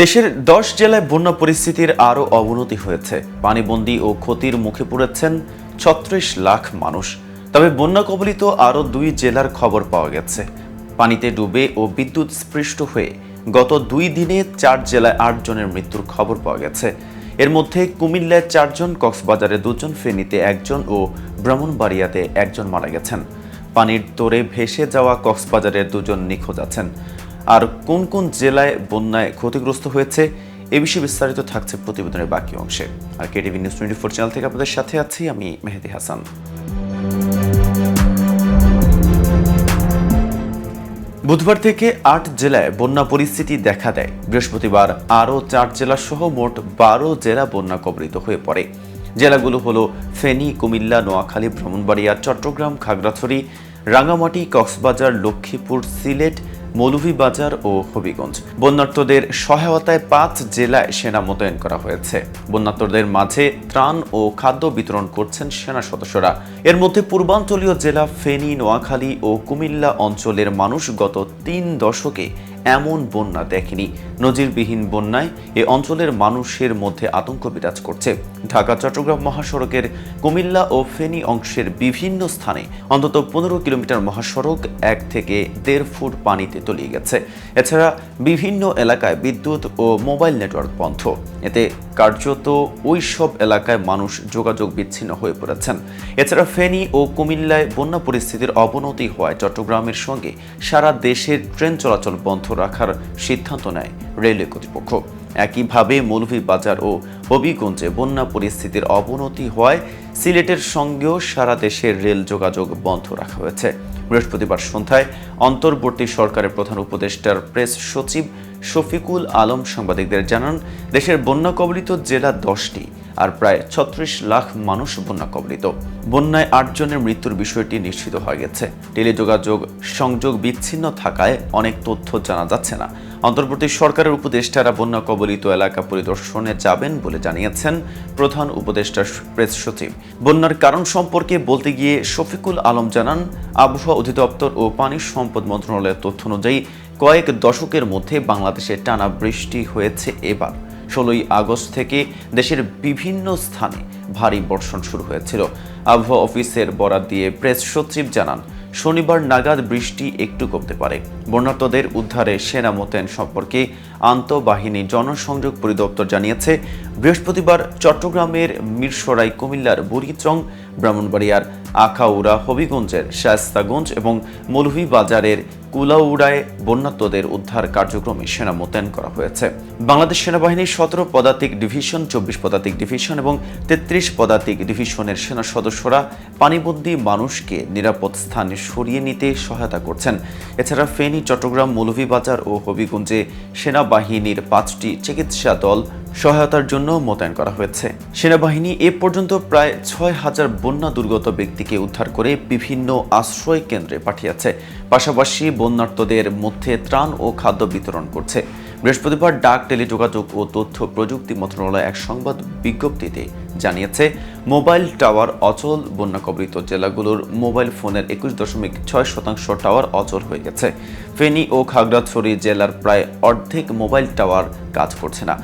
দেশের দশ জেলায় বন্যা পরিস্থিতির আরও অবনতি হয়েছে। পানিবন্দী ও ক্ষতির মুখে পড়েছেন ছত্রিশ লাখ মানুষ। তবে বন্যা কবলিত আরও দুই জেলার খবর পাওয়া গেছে। পানিতে ডুবে ও বিদ্যুৎ স্পৃষ্ট হয়ে গত দুই দিনে চার জেলায় আট জনের মৃত্যুর খবর পাওয়া গেছে। এর মধ্যে কুমিল্লায় চারজন কক্সবাজারে দুজন, ফেনীতে একজন ও ব্রাহ্মণবাড়িয়াতে একজন মারা গেছেন। পানির তোরে ভেসে যাওয়া কক্সবাজারের দুজন নিখোঁজ আছেন। আর কোন কোন জেলায় বন্যায় ক্ষতিগ্রস্ত হয়েছে, এ বিষয়ে বিস্তারিত থাকছে প্রতিবেদনের বাকি অংশে। আর KTV news twenty four channel থেকে আপনাদের সাথে আছি আমি মেহেদি হাসান। বুধবার থেকে আট জেলায় বন্যা পরিস্থিতি দেখা দেয়। বৃহস্পতিবার আরও চার জেলা সহ মোট বারো জেলা বন্যা কবলিত হয়ে পড়ে। জেলাগুলো হলো ফেনী, কুমিল্লা, নোয়াখালী ব্রাহ্মণবাড়িয়া চট্টগ্রাম, খাগড়াছড়ি রাঙামাটি কক্সবাজার, লক্ষ্মীপুর, সিলেট মৌলভীবাজার ও হবিগঞ্জ। বন্যার্থদের সহায়তায় পাঁচ জেলায় সেনা মোতায়েন করা হয়েছে। বন্যার্থদের মাঝে ত্রাণ ও খাদ্য বিতরণ করছেন সেনা সদস্যরা। এর মধ্যে পূর্বাঞ্চলীয় জেলা ফেনী, নোয়াখালী ও কুমিল্লা অঞ্চলের মানুষ গত তিন দশকে এমন বন্যা দেখেনি। নজিরবিহীন বন্যায় এ অঞ্চলের মানুষের মধ্যে আতঙ্ক বিরাজ করছে। ঢাকা, চট্টগ্রাম মহাসড়কের কুমিল্লা ও ফেনী অংশের বিভিন্ন স্থানে অন্তত পনেরো কিলোমিটার মহাসড়ক এক থেকে দেড় ফুট পানিতে তলিয়ে গেছে। এছাড়া বিভিন্ন এলাকায় বিদ্যুৎ ও মোবাইল নেটওয়ার্ক বন্ধ। এতে কার্যত ওই সব এলাকায় মানুষ যোগাযোগ বিচ্ছিন্ন হয়ে পড়েছেন। এছাড়া ফেনী ও কুমিল্লায় বন্যা পরিস্থিতির অবনতি হওয়ায় চট্টগ্রামের সঙ্গে সারা দেশের ট্রেন চলাচল বন্ধ রাখার সিদ্ধান্ত নেয় রেলওয়ে কর্তৃপক্ষ। একইভাবে মৌলভীবাজার ও হবিগঞ্জে বন্যা পরিস্থিতির অবনতি হওয়ায় সিলেটের সঙ্গেও সারা দেশের রেল যোগাযোগ বন্ধ রাখা হয়েছে। বৃহস্পতিবার সন্ধ্যায় অন্তর্বর্তী সরকারের প্রধান উপদেষ্টার প্রেস সচিব শফিকুল আলম সাংবাদিকদের জানান, দেশের বন্যা কবলিত জেলা দশটি আর প্রায় ছত্রিশ লাখ মানুষ বন্যা কবলিত বন্যায় আটজনের মৃত্যুর বিষয়টি নিশ্চিত হয়ে গেছে। টেলিযোগাযোগ সংযোগ বিচ্ছিন্ন থাকায় অনেক তথ্য জানা যাচ্ছে না। অন্তর্বর্তী সরকারের উপদেষ্টারা বন্যা কবলিত এলাকা পরিদর্শনে যাবেন বলে জানিয়েছেন প্রধান উপদেষ্টা প্রেস সচিব। বন্যার কারণ সম্পর্কে বলতে গিয়ে শফিকুল আলম জানান, আবহাওয়া অধিদপ্তর ও পানি সম্পদ মন্ত্রণালয়ের তথ্য অনুযায়ী কয়েক দশকের মধ্যে বাংলাদেশে টানা বৃষ্টি হয়েছে এবার। ষোলোই আগস্ট থেকে দেশের বিভিন্ন স্থানে ভারী বর্ষণ শুরু হয়েছিল। আবহাওয়া অফিসের বরাত দিয়ে প্রেস সচিব জানান, শনিবার নাগাদ বৃষ্টি একটু কমতে পারে। বন্যার্তদের উদ্ধারে সেনা মোতায়েন সম্পর্কে আন্তঃবাহিনী জনসংযোগ পরিদপ্তর জানিয়েছে, বৃহস্পতিবার চট্টগ্রামের মিরসরাই কুমিল্লার বুড়িচং, ব্রাহ্মণবাড়িয়ার আখাউড়া হবিগঞ্জের শায়স্তাগঞ্জ এবং মৌলভীবাজারের কুলাউড়ায় বন্যাত্মদের উদ্ধার কার্যক্রমে সেনা মোতায়েন করা হয়েছে। বাংলাদেশ সেনাবাহিনীর সতেরো পদাতিক ডিভিশন, চব্বিশ পদাতিক ডিভিশন এবং তেত্রিশ পদাতিক ডিভিশনের সেনা সদস্যরা পানিবন্দী মানুষকে নিরাপদ স্থানে সরিয়ে নিতে সহায়তা করছেন। এছাড়া ফেনী, চট্টগ্রাম, মৌলভীবাজার ও হবিগঞ্জে সেনাবাহিনীর পাঁচটি চিকিৎসা দল সহায়তার জন্য মোতায়েন করা হয়েছে। সেনাবাহিনী এ পর্যন্ত প্রায় ছয় হাজার বন্যা দুর্গত ব্যক্তিকে উদ্ধার করে বিভিন্ন আশ্রয় কেন্দ্রে পাঠিয়েছে। পাশাপাশি বন্যার্তদের মধ্যে ত্রাণ ও খাদ্য বিতরণ করছে। বৃহস্পতিবার ডাক, টেলিযোগাযোগ ও তথ্য প্রযুক্তি মন্ত্রণালয় এক সংবাদ বিজ্ঞপ্তিতে জানিয়েছে, মোবাইল টাওয়ার অচল, বন্যা কবলিত জেলাগুলোর মোবাইল ফোনের একুশ দশমিক ছয় শতাংশ টাওয়ার অচল হয়ে গেছে। ফেনী ও খাগড়াছড়ি জেলার প্রায় অর্ধেক মোবাইল টাওয়ার কাজ করছে না।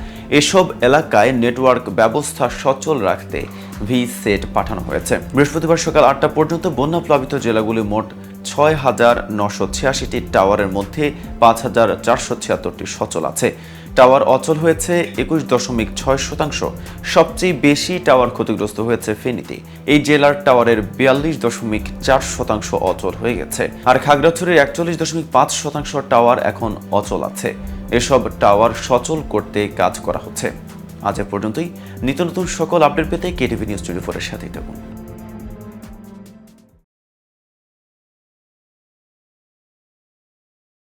এসব এলাকায় নেটওয়ার্ক ব্যবস্থা সচল রাখতে ভি সেট পাঠানো হয়েছে। বৃহস্পতিবার সকাল আটটা পর্যন্ত বন্যা প্লাবিত জেলাগুলি মোট ছয় হাজার নশো ছিয়াশিটি টাওয়ারের মধ্যে পাঁচ হাজার চারশো ছিয়াত্তরটি সচল আছে। টাওয়ার অচল হয়েছে একুশ দশমিক ছয় শতাংশ। সবচেয়ে বেশি টাওয়ার ক্ষতিগ্রস্ত হয়েছে ফেনীতে। এই জেলার টাওয়ারের বিয়াল্লিশ দশমিক চার শতাংশ অচল হয়ে গেছে। আর খাগড়াছড়ির একচল্লিশ দশমিক পাঁচ শতাংশ টাওয়ার এখন অচল আছে। এসব টাওয়ার সচল করতে কাজ করা হচ্ছে। আজ পর্যন্তই। নিত্য নতুন সকল আপডেট পেতে কেটিভি নিউজ টোয়েন্টি ফোরের সাথেই থাকুন।